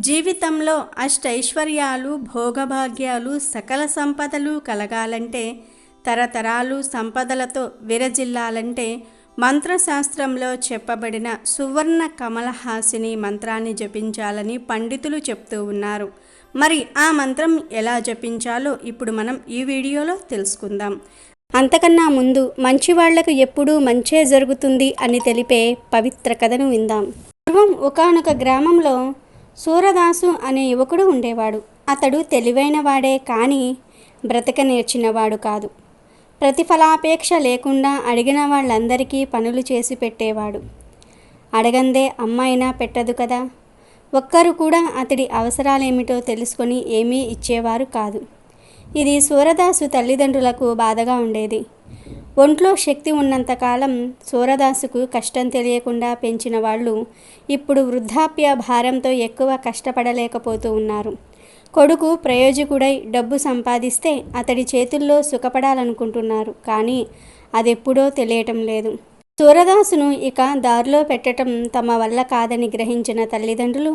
జీవితంలో అష్టైశ్వర్యాలు భోగభాగ్యాలు సకల సంపదలు కలగాలంటే తరతరాలు సంపదలతో విరజిల్లాలంటే మంత్రశాస్త్రంలో చెప్పబడిన సువర్ణ కమలహాసిని మంత్రాన్ని జపించాలని పండితులు చెప్తూ ఉన్నారు. మరి ఆ మంత్రం ఎలా జపించాలో ఇప్పుడు మనం ఈ వీడియోలో తెలుసుకుందాం. అంతకన్నా ముందు మంచివాళ్ళకు ఎప్పుడూ మంచే జరుగుతుంది అని తెలిపే పవిత్ర కథను విందాం. పూర్వం ఒకానొక గ్రామంలో సూరదాసు అనే యువకుడు ఉండేవాడు. అతడు తెలివైనవాడే కానీ బ్రతక నేర్చినవాడు కాదు. ప్రతిఫలాపేక్ష లేకుండా అడిగిన వాళ్ళందరికీ పనులు చేసి పెట్టేవాడు. అడగందే అమ్మాయినా పెట్టదు కదా? ఒక్కరు కూడా అతడి అవసరాలేమిటో తెలుసుకొని ఏమీ ఇచ్చేవారు కాదు. ఇది సూరదాసు తల్లిదండ్రులకు బాధగా ఉండేది. ఒంట్లో శక్తి ఉన్నంతకాలం సూరదాసుకు కష్టం తెలియకుండా పెంచిన వాళ్ళు ఇప్పుడు వృద్ధాప్య భారంతో ఎక్కువ కష్టపడలేకపోతూ ఉన్నారు. కొడుకు ప్రయోజకుడై డబ్బు సంపాదిస్తే అతడి చేతుల్లో సుఖపడాలనుకుంటున్నారు కానీ అదెప్పుడో తెలియటం లేదు. సూరదాసును ఇక దారిలో పెట్టడం తమ వల్ల కాదని గ్రహించిన తల్లిదండ్రులు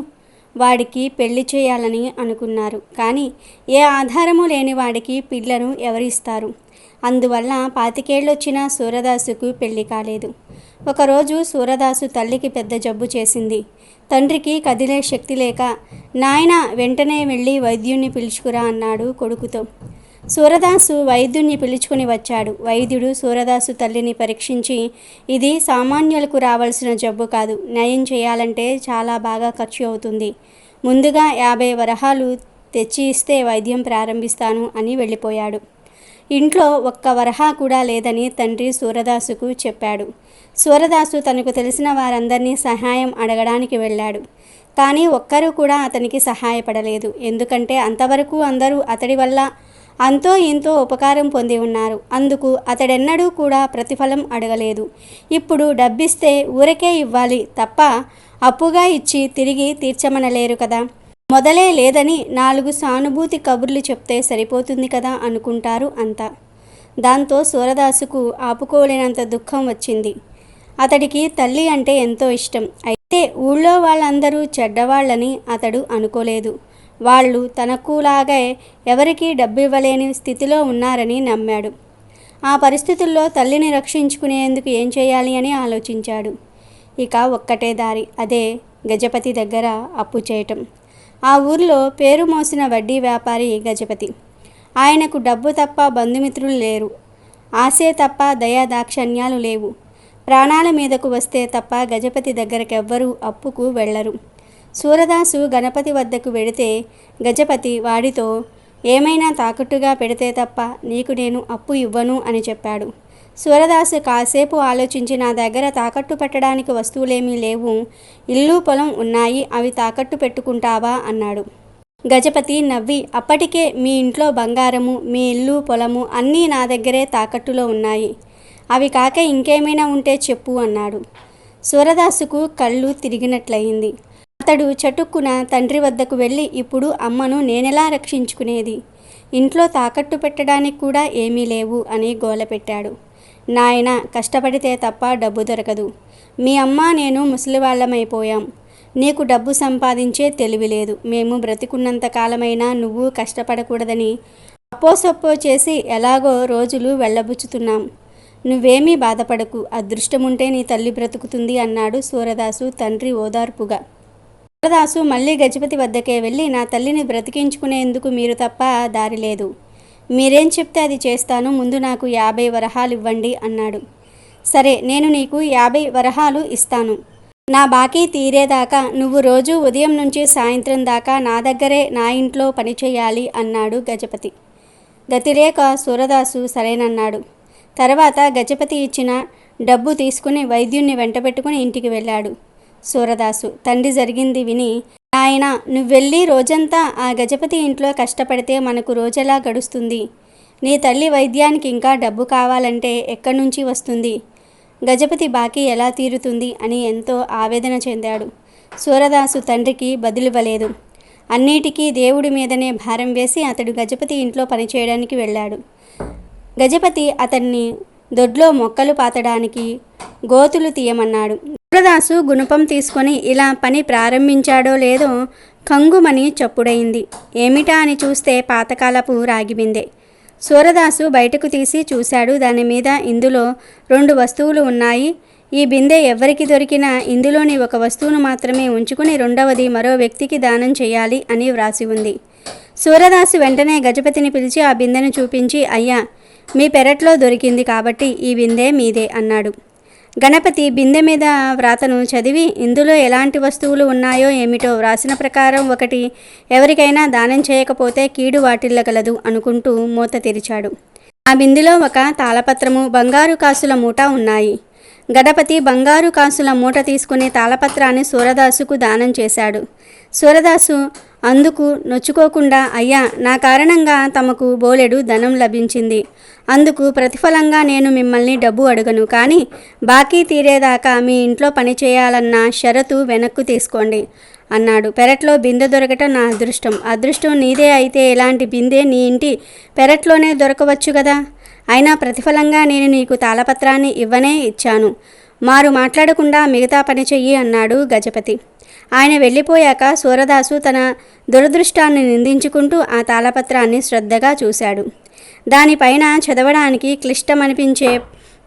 వాడికి పెళ్ళి చేయాలని అనుకున్నారు. కానీ ఏ ఆధారము లేని వాడికి పిల్లను ఎవరిస్తారు? అందువల్ల పాతికేళ్ళొచ్చిన సూరదాసుకు పెళ్ళి కాలేదు. ఒకరోజు సూరదాసు తల్లికి పెద్ద జబ్బు చేసింది. తండ్రికి కదిలే శక్తి లేక నాయన వెంటనే వెళ్ళి వైద్యుణ్ణి పిలుచుకురా అన్నాడు కొడుకుతో. సూరదాసు వైద్యుణ్ణి పిలుచుకుని వచ్చాడు. వైద్యుడు సూరదాసు తల్లిని పరీక్షించి ఇది సామాన్యులకు రావాల్సిన జబ్బు కాదు నయం చేయాలంటే చాలా బాగా ఖర్చు అవుతుంది. ముందుగా యాభై వరహాలు తెచ్చి ఇస్తే వైద్యం ప్రారంభిస్తాను అని వెళ్ళిపోయాడు. ఇంట్లో ఒక్క వరహా కూడా లేదని తండ్రి సూరదాసుకు చెప్పాడు. సూరదాసు తనకు తెలిసిన వారందరినీ సహాయం అడగడానికి వెళ్ళాడు. కానీ ఒక్కరూ కూడా అతనికి సహాయపడలేదు. ఎందుకంటే అంతవరకు అందరూ అతడి వల్ల అంతో ఇంతో ఉపకారం పొంది ఉన్నారు. అందుకు అతడెన్నడూ కూడా ప్రతిఫలం అడగలేదు. ఇప్పుడు డబ్బిస్తే ఊరకే ఇవ్వాలి తప్ప అప్పుగా ఇచ్చి తిరిగి తీర్చమనలేరు కదా. మొదలే లేదని నాలుగు సానుభూతి కబుర్లు చెప్తే సరిపోతుంది కదా అనుకుంటారు అంతా. దాంతో సూరదాసుకు ఆపుకోలేనంత దుఃఖం వచ్చింది. అతడికి తల్లి అంటే ఎంతో ఇష్టం. అయితే ఊళ్ళో వాళ్ళందరూ చెడ్డవాళ్ళని అతడు అనుకోలేదు. వాళ్ళు తనకులాగే ఎవరికీ డబ్బివ్వలేని స్థితిలో ఉన్నారని నమ్మాడు. ఆ పరిస్థితుల్లో తల్లిని రక్షించుకునేందుకు ఏం చేయాలి అని ఆలోచించాడు. ఇక ఒక్కటే దారి అదే గజపతి దగ్గర అప్పు చేయటం. ఆ ఊర్లో పేరు మోసిన వడ్డీ వ్యాపారి గజపతి. ఆయనకు డబ్బు తప్ప బంధుమిత్రులు లేరు. ఆశే తప్ప దయా దాక్షణ్యాలు లేవు. ప్రాణాల మీదకు వస్తే తప్ప గజపతి దగ్గరకెవ్వరూ అప్పుకు వెళ్ళరు సూరదాసు గణపతి వద్దకు వెడితే గజపతి వాడితో ఏమైనా తాకట్టుగా పెడితే తప్ప నీకు నేను అప్పు ఇవ్వను అని చెప్పాడు. సూరదాసు కాసేపు ఆలోచించి నా దగ్గర తాకట్టు పెట్టడానికి వస్తువులేమీ లేవు. ఇల్లు పొలం ఉన్నాయి. అవి తాకట్టు పెట్టుకుంటావా అన్నాడు. గజపతి నవ్వి అప్పటికే మీ ఇంట్లో బంగారము మీ ఇల్లు పొలము అన్నీ నా దగ్గరే తాకట్టులో ఉన్నాయి. అవి కాక ఇంకేమైనా ఉంటే చెప్పు అన్నాడు. సూరదాసుకు కళ్ళు తిరిగినట్లయింది. అతడు చటుక్కున తండ్రి వద్దకు వెళ్ళి ఇప్పుడు అమ్మను నేనెలా రక్షించుకునేది? ఇంట్లో తాకట్టు పెట్టడానికి కూడా ఏమీ లేవు అని గోలపెట్టాడు నాయన కష్టపడితే తప్ప డబ్బు దొరకదు. మీ అమ్మ నేను ముసలివాళ్ళమైపోయాం. నీకు డబ్బు సంపాదించే తెలివి లేదు. మేము బ్రతికున్నంత కాలమైనా నువ్వు కష్టపడకూడదని అప్పోసొప్పో చేసి ఎలాగో రోజులు వెళ్ళబుచ్చుతున్నాం. నువ్వేమీ బాధపడకు. అదృష్టముంటే నీ తల్లి బ్రతుకుతుంది అన్నాడు సూరదాసు తండ్రి ఓదార్పుగా. సూరదాసు మళ్ళీ గజపతి వద్దకే వెళ్ళి నా తల్లిని బ్రతికించుకునేందుకు మీరు తప్ప దారి లేదు. మీరేం చెప్తే అది చేస్తాను ముందు నాకు యాభై వరహాలు ఇవ్వండి అన్నాడు. సరే నేను నీకు యాభై వరహాలు ఇస్తాను. నా బాకీ తీరేదాకా నువ్వు రోజు ఉదయం నుంచి సాయంత్రం దాకా నా దగ్గరే నా ఇంట్లో పని చేయాలి అన్నాడు గజపతి. గతిరేక సూరదాసు సరేనన్నాడు. తర్వాత గజపతి ఇచ్చిన డబ్బు తీసుకుని వైద్యుణ్ణి వెంటబెట్టుకుని ఇంటికి వెళ్ళాడు. సూరదాసు. తండ్రి జరిగింది విని ఆయన నువ్వెళ్ళి రోజంతా ఆ గజపతి ఇంట్లో కష్టపడితే మనకు రోజెలా గడుస్తుంది. నీ తల్లి వైద్యానికి ఇంకా డబ్బు కావాలంటే ఎక్కడి నుంచి వస్తుంది? గజపతి బాకీ ఎలా తీరుతుంది? అని ఎంతో ఆవేదన చెందాడు. సూరదాసు తండ్రికి బదులివ్వలేదు. అన్నిటికీ దేవుడి మీదనే భారం వేసి అతడు గజపతి ఇంట్లో పనిచేయడానికి వెళ్ళాడు. గజపతి అతన్ని దొడ్లో మొక్కలు పాతడానికి గోతులు తీయమన్నాడు. సూరదాసు గుణపం తీసుకొని ఇలా పని ప్రారంభించాడో లేదో కంగుమని చప్పుడైంది ఏమిటా అని చూస్తే పాతకాలపు రాగిబిందే సూరదాసు బయటకు తీసి చూశాడు. దాని మీద ఇందులో రెండు వస్తువులు ఉన్నాయి. ఈ బిందె ఎవరికి దొరికినా ఇందులోని ఒక వస్తువును మాత్రమే ఉంచుకుని రెండవది మరో వ్యక్తికి దానం చేయాలి అని వ్రాసి ఉంది. సూరదాసు వెంటనే గజపతిని పిలిచి ఆ బిందెను చూపించి అయ్యా మీ పెరట్లో దొరికింది కాబట్టి ఈ బిందె మీదే అన్నాడు. గణపతి బిందె మీద వ్రాతను చదివి ఇందులో ఎలాంటి వస్తువులు ఉన్నాయో ఏమిటో వ్రాసిన ప్రకారం ఒకటి ఎవరికైనా దానం చేయకపోతే కీడు వాటిల్లగలదు అనుకుంటూ మూత తెరిచాడు. ఆ బిందెలో ఒక తాళపత్రము బంగారు కాసుల మూట ఉన్నాయి. గణపతి బంగారు కాసుల మూట తీసుకుని తాళపత్రాన్ని సూరదాసుకు దానం చేశాడు. సూరదాసు అందుకు నొచ్చుకోకుండా అయ్యా నా కారణంగా తమకు బోలెడు ధనం లభించింది. అందుకు ప్రతిఫలంగా నేను మిమ్మల్ని డబ్బు అడగను. కానీ బాకీ తీరేదాకా మీ ఇంట్లో పని చేయాలన్న షరతు వెనక్కు తీసుకోండి అన్నాడు. పెరట్లో బిందె దొరకటం నా అదృష్టం. అదృష్టం నీదే అయితే ఇలాంటి బిందె నీ ఇంటి పెరట్లోనే దొరకవచ్చు కదా? అయినా ప్రతిఫలంగా నేను నీకు తాళపత్రాన్ని ఇవ్వనే ఇచ్చాను. మారు మాట్లాడకుండా మిగతా పని చెయ్యి అన్నాడు గజపతి. ఆయన వెళ్ళిపోయాక సూరదాసు తన దురదృష్టాన్ని నిందించుకుంటూ ఆ తాళపత్రాన్ని శ్రద్ధగా చూశాడు. దానిపైన చదవడానికి క్లిష్టమనిపించే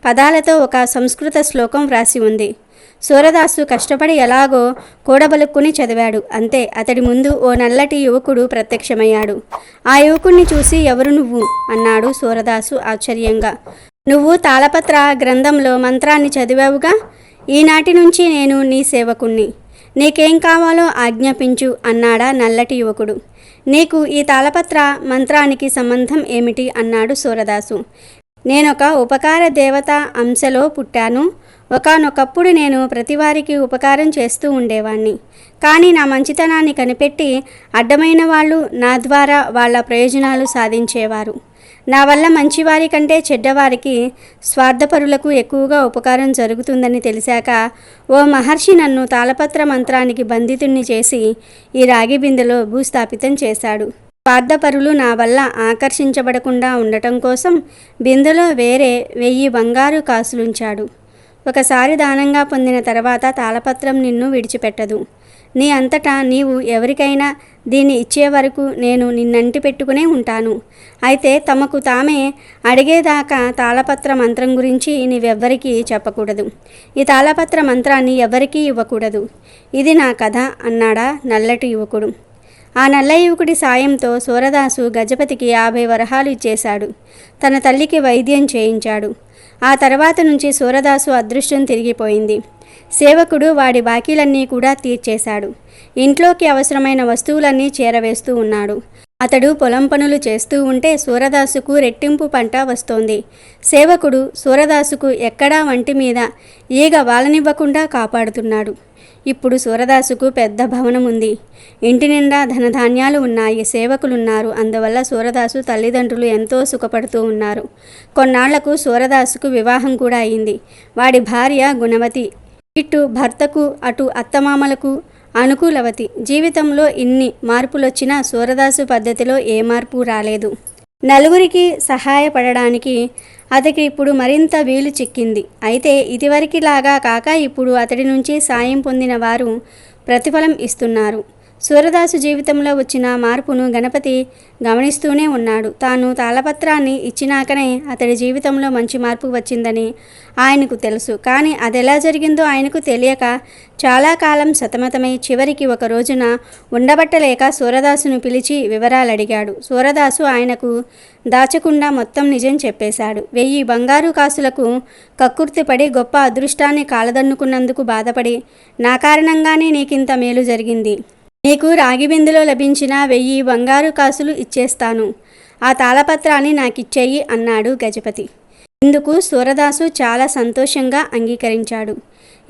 పదాలతో ఒక సంస్కృత శ్లోకం వ్రాసి ఉంది. సూరదాసు కష్టపడి ఎలాగో కూడబలుక్కుని చదివాడు. అంతే అతడి ముందు ఓ నల్లటి యువకుడు ప్రత్యక్షమయ్యాడు. ఆ యువకుణ్ణి చూసి ఎవరు నువ్వు? అన్నాడు సూరదాసు ఆశ్చర్యంగా. నువ్వు తాళపత్ర గ్రంథంలో మంత్రాన్ని చదివావుగా? ఈనాటి నుంచి నేను నీ సేవకుణ్ణి. నీకేం కావాలో ఆజ్ఞాపించు అన్నాడా నల్లటి యువకుడు. నీకు ఈ తాళపత్ర మంత్రానికి సంబంధం ఏమిటి? అన్నాడు సూరదాసు. నేనొక ఉపకార దేవత అంశలో పుట్టాను. ఒకానొకప్పుడు నేను ప్రతివారికి ఉపకారం చేస్తూ ఉండేవాణ్ణి. కానీ నా మంచితనాన్ని కనిపెట్టి అడ్డమైన వాళ్ళు నా ద్వారా వాళ్ళ ప్రయోజనాలు సాధించేవారు. నా వల్ల మంచివారి కంటే చెడ్డవారికి స్వార్థపరులకు ఎక్కువగా ఉపకారం జరుగుతుందని తెలిసాక ఓ మహర్షి నన్ను తాళపత్ర మంత్రానికి బంధితుణ్ణి చేసి ఈ రాగి బిందెలో భూస్థాపితం చేశాడు. స్వార్థపరులు నా వల్ల ఆకర్షించబడకుండా ఉండటం కోసం బిందెలో వేరే వెయ్యి బంగారు కాసులుంచాడు. ఒకసారి దానంగా పొందిన తర్వాత తాళపత్రం నిన్ను విడిచిపెట్టదు. నీ అంతటా నీవు ఎవరికైనా దీన్ని ఇచ్చే వరకు నేను నిన్నంటి పెట్టుకునే ఉంటాను. అయితే తమకు తామే అడిగేదాకా తాళపత్ర మంత్రం గురించి నీవెవ్వరికీ చెప్పకూడదు. ఈ తాళపత్ర మంత్రాన్ని ఎవరికీ ఇవ్వకూడదు. ఇది నా కథ అన్నాడా నల్లటి యువకుడు. ఆ నల్ల యువకుడి సాయంతో సూరదాసు గజపతికి యాభై వరహాలు ఇచ్చేశాడు. తన తల్లికి వైద్యం చేయించాడు. ఆ తర్వాత నుంచి సూరదాసు అదృష్టం తిరిగిపోయింది. సేవకుడు వాడి బాకీలన్నీ కూడా తీర్చేశాడు. ఇంట్లోకి అవసరమైన వస్తువులన్నీ చేరవేస్తూ ఉన్నాడు. అతడు పొలం పనులు చేస్తూ ఉంటే సూరదాసుకు రెట్టింపు పంట వస్తోంది. సేవకుడు సూరదాసుకు ఎక్కడా వంటి మీద ఈగ వాలనివ్వకుండా కాపాడుతున్నాడు. ఇప్పుడు సూరదాసుకు పెద్ద భవనం ఉంది ఇంటి నిండా ధనధాన్యాలు ఉన్నాయి. సేవకులున్నారు. అందువల్ల సూరదాసు తల్లిదండ్రులు ఎంతో సుఖపడుతూ ఉన్నారు. కొన్నాళ్ళకు సూరదాసుకు వివాహం కూడా అయింది. వాడి భార్య గుణవతి. ఇటు భర్తకు అటు అత్తమామలకు అనుకూలవతి. జీవితంలో ఇన్ని మార్పులొచ్చినా సూరదాసు పద్ధతిలో ఏ మార్పు రాలేదు. నలుగురికి సహాయపడడానికి అతడికి ఇప్పుడు మరింత వీలు చిక్కింది. అయితే ఇదివరకిలాగా కాక ఇప్పుడు అతడి నుంచి సాయం పొందిన వారు ప్రతిఫలం ఇస్తున్నారు. సూరదాసు జీవితంలో వచ్చిన మార్పును గణపతి గమనిస్తూనే ఉన్నాడు. తాను తాళపత్రాన్ని ఇచ్చినాకనే అతడి జీవితంలో మంచి మార్పు వచ్చిందని ఆయనకు తెలుసు. కానీ అదెలా జరిగిందో ఆయనకు తెలియక చాలా కాలం సతమతమై చివరికి ఒక రోజున ఉండబట్టలేక సూరదాసును పిలిచి వివరాలు అడిగాడు సూరదాసు ఆయనకు దాచకుండా మొత్తం నిజం చెప్పేశాడు. వెయ్యి బంగారు కాసులకు కక్కుర్తిపడి గొప్ప అదృష్టాన్ని కాలదన్నుకున్నందుకు బాధపడి నా కారణంగానే నీకింత మేలు జరిగింది. నీకు రాగి బిందులో లభించిన వెయ్యి బంగారు కాసులు ఇచ్చేస్తాను. ఆ తాళపత్రాన్ని నాకిచ్చేయి అన్నాడు గజపతి. ఇందుకు సూరదాసు చాలా సంతోషంగా అంగీకరించాడు.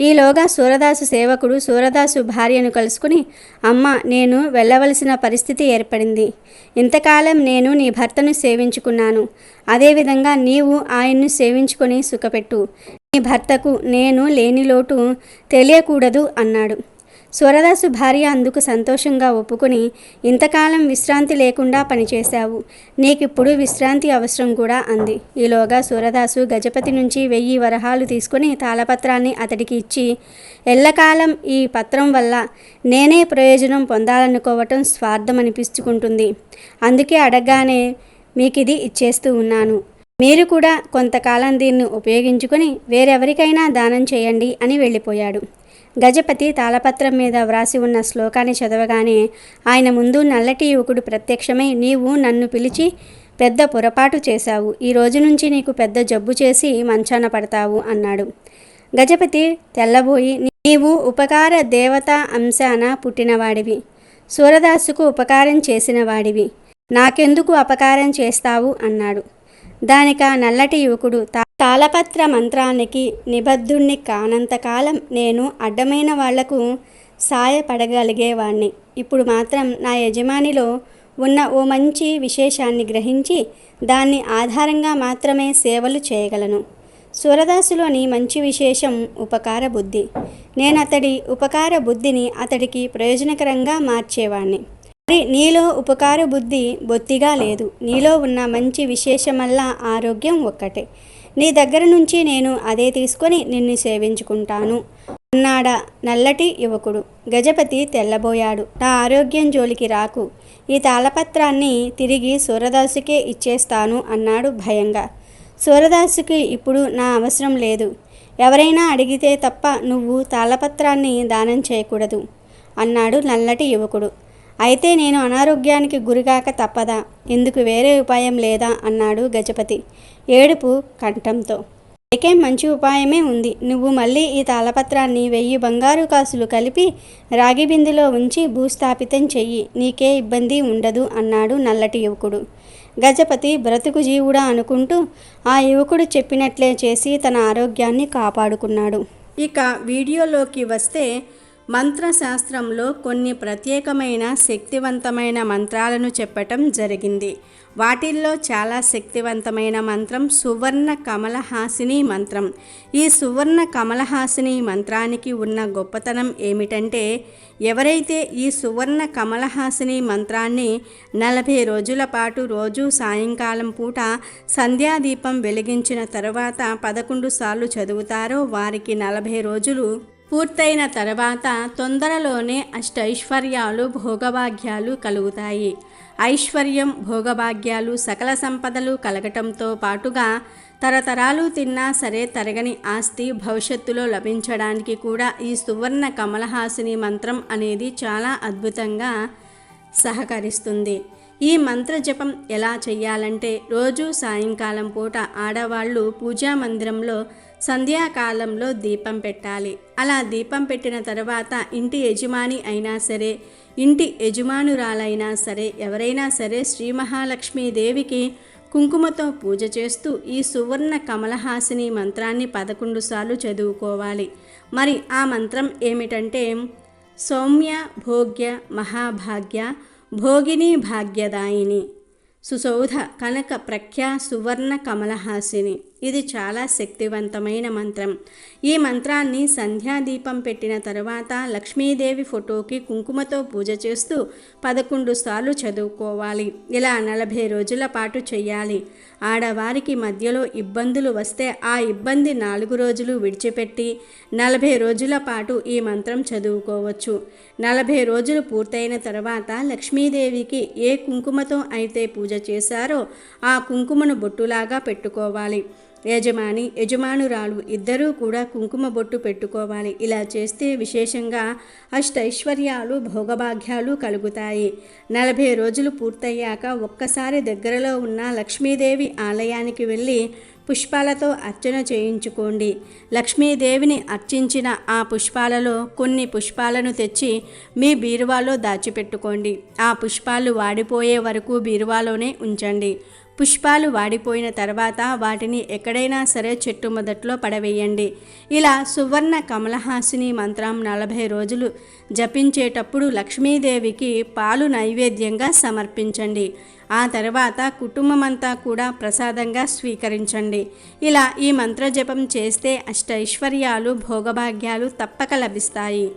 ఈలోగా సూరదాసు సేవకుడు సూరదాసు భార్యను కలుసుకుని అమ్మ నేను వెళ్ళవలసిన పరిస్థితి ఏర్పడింది. ఇంతకాలం నేను నీ భర్తను సేవించుకున్నాను. అదేవిధంగా నీవు ఆయన్ను సేవించుకొని సుఖపెట్టు. నీ భర్తకు నేను లేని లోటు తెలియకూడదు అన్నాడు. సూరదాసు భార్య అందుకు సంతోషంగా ఒప్పుకొని ఇంతకాలం విశ్రాంతి లేకుండా పనిచేశావు. నీకిప్పుడు విశ్రాంతి అవసరం కూడా అంది. ఈలోగా సూరదాసు గజపతి నుంచి వెయ్యి వరహాలు తీసుకుని తాళపత్రాన్ని అతడికి ఇచ్చి ఎల్లకాలం ఈ పత్రం వల్ల నేనే ప్రయోజనం పొందాలనుకోవటం స్వార్థం అనిపించుకుంటుంది అందుకే అడగగానే మీకిది ఇచ్చేస్తూ ఉన్నాను. మీరు కూడా కొంతకాలం దీన్ని ఉపయోగించుకొని వేరెవరికైనా దానం చేయండి అని వెళ్ళిపోయాడు. గజపతి తాళపత్రం మీద వ్రాసి ఉన్న శ్లోకాన్ని చదవగానే ఆయన ముందు నల్లటి యువకుడు ప్రత్యక్షమై నీవు నన్ను పిలిచి పెద్ద పొరపాటు చేశావు. ఈ రోజు నుంచి నీకు పెద్ద జబ్బు చేసి మంచాన పడతావు అన్నాడు. గజపతి తెల్లబోయి నీవు ఉపకార దేవత అంశాన పుట్టినవాడివి. సూరదాసుకు ఉపకారం చేసినవాడివి నాకెందుకు అపకారం చేస్తావు? అన్నాడు. దానిక నల్లటి యువకుడు తా తాళపత్ర మంత్రానికి నిబద్ధుణ్ణి కానంతకాలం నేను అడ్డమైన వాళ్ళకు సాయపడగలిగేవాణ్ణి. ఇప్పుడు మాత్రం నా యజమానిలో ఉన్న ఓ మంచి విశేషాన్ని గ్రహించి దాన్ని ఆధారంగా మాత్రమే సేవలు చేయగలను. సూరదాసులోని మంచి విశేషం ఉపకార బుద్ధి. నేను అతడి ఉపకార బుద్ధిని అతడికి ప్రయోజనకరంగా మార్చేవాణ్ణి. నీలో ఉపకార బుద్ధి బొత్తిగా లేదు. నీలో ఉన్న మంచి విశేషమల్లా ఆరోగ్యం ఒక్కటే. నీ దగ్గర నుంచి నేను అదే తీసుకొని నిన్ను సేవించుకుంటాను. అన్నాడా నల్లటి యువకుడు. గజపతి తెల్లబోయాడు. నా ఆరోగ్యం జోలికి రాకు. ఈ తాళపత్రాన్ని తిరిగి సూరదాసుకే ఇచ్చేస్తాను అన్నాడు భయంగా. సూరదాసుకి ఇప్పుడు నా అవసరం లేదు. ఎవరైనా అడిగితే తప్ప నువ్వు తాళపత్రాన్ని దానం చేయకూడదు అన్నాడు నల్లటి యువకుడు. అయితే నేను అనారోగ్యానికి గురిగాక తప్పదా? ఇందుకు వేరే ఉపాయం లేదా? అన్నాడు గజపతి. ఏడుపు కంఠంతో. ఇకే మంచి ఉపాయమే ఉంది. నువ్వు మళ్ళీ ఈ తాళపత్రాన్ని వెయ్యి బంగారు కాసులు కలిపి రాగి బిందులో ఉంచి భూస్థాపితం చెయ్యి. నీకే ఇబ్బంది ఉండదు అన్నాడు నల్లటి యువకుడు. గజపతి బ్రతుకు జీవుడా అనుకుంటూ ఆ యువకుడు చెప్పినట్లే చేసి తన ఆరోగ్యాన్ని కాపాడుకున్నాడు. ఇక వీడియోలోకి వస్తే మంత్రశాస్త్రంలో కొన్ని ప్రత్యేకమైన శక్తివంతమైన మంత్రాలను చెప్పటం జరిగింది. వాటిల్లో చాలా శక్తివంతమైన మంత్రం సువర్ణ కమలహాసిని మంత్రం. ఈ సువర్ణ కమలహాసిని మంత్రానికి ఉన్న గొప్పతనం ఏమిటంటే ఎవరైతే ఈ సువర్ణ కమలహాసిని మంత్రాన్ని నలభై రోజుల పాటు రోజు సాయంకాలం పూట సంధ్యాదీపం వెలిగించిన తర్వాత పదకొండు సార్లు చదువుతారో వారికి నలభై రోజులు పూర్తయిన తర్వాత తొందరలోనే అష్టైశ్వర్యాలు భోగభాగ్యాలు కలుగుతాయి. ఐశ్వర్యం భోగభాగ్యాలు సకల సంపదలు కలగటంతో పాటుగా తరతరాలు తిన్నా సరే తరగని ఆస్తి భవిష్యత్తులో లభించడానికి కూడా ఈ సువర్ణ కమలహాసిని మంత్రం అనేది చాలా అద్భుతంగా సహకరిస్తుంది. ఈ మంత్ర జపం ఎలా చేయాలంటే రోజు సాయంకాలం పూట ఆడవాళ్ళు పూజా మందిరంలో సంధ్యాకాలంలో దీపం పెట్టాలి. అలా దీపం పెట్టిన తర్వాత ఇంటి యజమాని అయినా సరే ఇంటి యజమానురాలైనా సరే ఎవరైనా సరే శ్రీ మహాలక్ష్మీదేవికి కుంకుమతో పూజ చేస్తూ ఈ సువర్ణ కమలహాసిని మంత్రాన్ని పదకొండు సార్లు చదువుకోవాలి. మరి ఆ మంత్రం ఏమిటంటే సౌమ్య భోగ్య మహాభాగ్య భోగిని భాగ్యదాయిని. సుసౌధ కనక ప్రఖ్యా సువర్ణ కమలహాసిని. ఇది చాలా శక్తివంతమైన మంత్రం. ఈ మంత్రాన్ని సంధ్యాదీపం పెట్టిన తర్వాత లక్ష్మీదేవి ఫోటోకి కుంకుమతో పూజ చేస్తూ పదకొండు సార్లు చదువుకోవాలి. ఇలా నలభై రోజుల పాటు చేయాలి ఆడవారికి మధ్యలో ఇబ్బందులు వస్తే ఆ ఇబ్బంది నాలుగు రోజులు విడిచిపెట్టి నలభై రోజుల పాటు ఈ మంత్రం చదువుకోవచ్చు. నలభై రోజులు పూర్తయిన తర్వాత లక్ష్మీదేవికి ఏ కుంకుమతో అయితే పూజ చేశారో ఆ కుంకుమను బొట్టులాగా పెట్టుకోవాలి. యజమాని యజమానురాలు ఇద్దరూ కూడా కుంకుమ బొట్టు పెట్టుకోవాలి. ఇలా చేస్తే విశేషంగా అష్టైశ్వర్యాలు భోగభాగ్యాలు కలుగుతాయి. నలభై రోజులు పూర్తయ్యాక ఒక్కసారి దగ్గరలో ఉన్న లక్ష్మీదేవి ఆలయానికి వెళ్ళి పుష్పాలతో అర్చన చేయించుకోండి. లక్ష్మీదేవిని అర్చించిన ఆ పుష్పాలలో కొన్ని పుష్పాలను తెచ్చి మీ బీరువాలో దాచిపెట్టుకోండి. ఆ పుష్పాలు వాడిపోయే వరకు బీరువాలోనే ఉంచండి. పుష్పాలు వాడిపోయిన తర్వాత వాటిని ఎక్కడైనా సరే చెట్టు మొదట్లో పడవేయండి. ఇలా సువర్ణ కమలహాసిని మంత్రం నలభై రోజులు జపించేటప్పుడు లక్ష్మీదేవికి పాలు నైవేద్యంగా సమర్పించండి. ఆ తర్వాత కుటుంబమంతా కూడా ప్రసాదంగా స్వీకరించండి. ఇలా ఈ మంత్రజపం చేస్తే అష్టైశ్వర్యాలు భోగభాగ్యాలు తప్పక లభిస్తాయి.